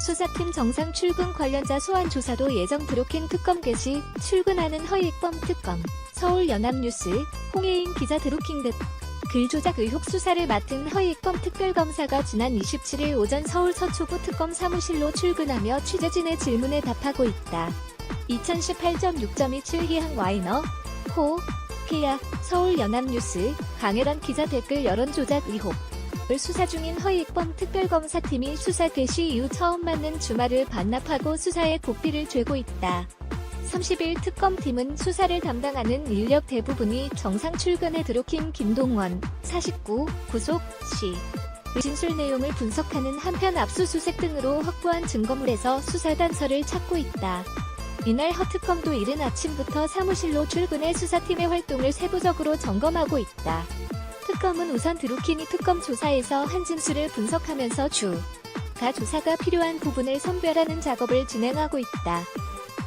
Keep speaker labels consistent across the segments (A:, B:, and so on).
A: 수사팀 정상 출근 관련자 소환 조사도 예정 드루킹 특검 개시 출근하는 허위범 특검 서울연합뉴스 홍혜인 기자 드루킹 듯 글조작 의혹 수사를 맡은 허위범 특별검사가 지난 27일 오전 서울 서초구 특검 사무실로 출근하며 취재진의 질문에 답하고 있다. 2018.6.27 희항 와이너 호 피아 서울연합뉴스 강혜란 기자 댓글 여론조작 의혹 을 수사 중인 허익범 특별검사팀이 수사 개시 이후 처음 맞는 주말을 반납하고 수사에 고삐를 죄고 있다. 30일 특검팀은 수사를 담당하는 인력 대부분이 정상 출근해 드루킹 김동원, 49, 구속, 시. 진술 내용을 분석하는 한편 압수수색 등으로 확보한 증거물에서 수사 단서를 찾고 있다. 이날 허특검도 이른 아침부터 사무실로 출근해 수사팀의 활동을 세부적으로 점검하고 있다. 특검은 우선 드루킹이 특검 조사에서 한 진술을 분석하면서 추가 조사가 필요한 부분을 선별하는 작업을 진행하고 있다.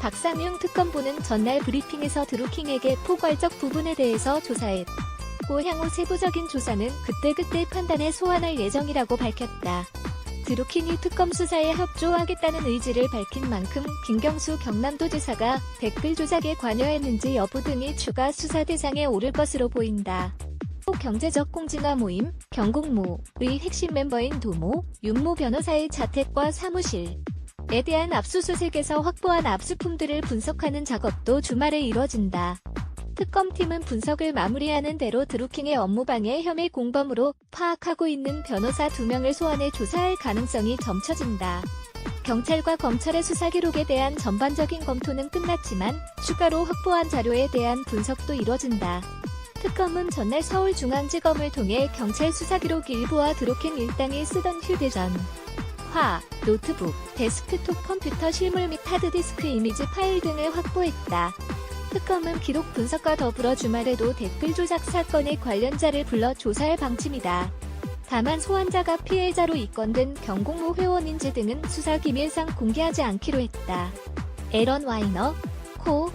A: 박상용 특검보는 전날 브리핑에서 드루킹에게 포괄적 부분에 대해서 조사했고 향후 세부적인 조사는 그때그때 판단에 소환할 예정이라고 밝혔다. 드루킹이 특검 수사에 협조하겠다는 의지를 밝힌 만큼 김경수 경남도지사가 댓글 조작에 관여했는지 여부 등이 추가 수사 대상에 오를 것으로 보인다. 경제적 공진화 모임, 경국모의 핵심 멤버인 도모, 윤모 변호사의 자택과 사무실 에 대한 압수수색에서 확보한 압수품들을 분석하는 작업도 주말에 이뤄진다. 특검팀은 분석을 마무리하는 대로 드루킹의 업무방해 혐의 공범으로 파악하고 있는 변호사 2명을 소환해 조사할 가능성이 점쳐진다. 경찰과 검찰의 수사 기록에 대한 전반적인 검토는 끝났지만 추가로 확보한 자료에 대한 분석도 이뤄진다. 특검은 전날 서울중앙지검을 통해 경찰 수사 기록 일부와 드루킹 일당이 쓰던 휴대전, 화, 노트북, 데스크톱 컴퓨터 실물 및 하드디스크 이미지 파일 등을 확보했다. 특검은 기록 분석과 더불어 주말에도 댓글 조작 사건의 관련자를 불러 조사할 방침이다. 다만 소환자가 피해자로 입건된 경공모 회원인지 등은 수사 기밀상 공개하지 않기로 했다. 에런 와이너, 코,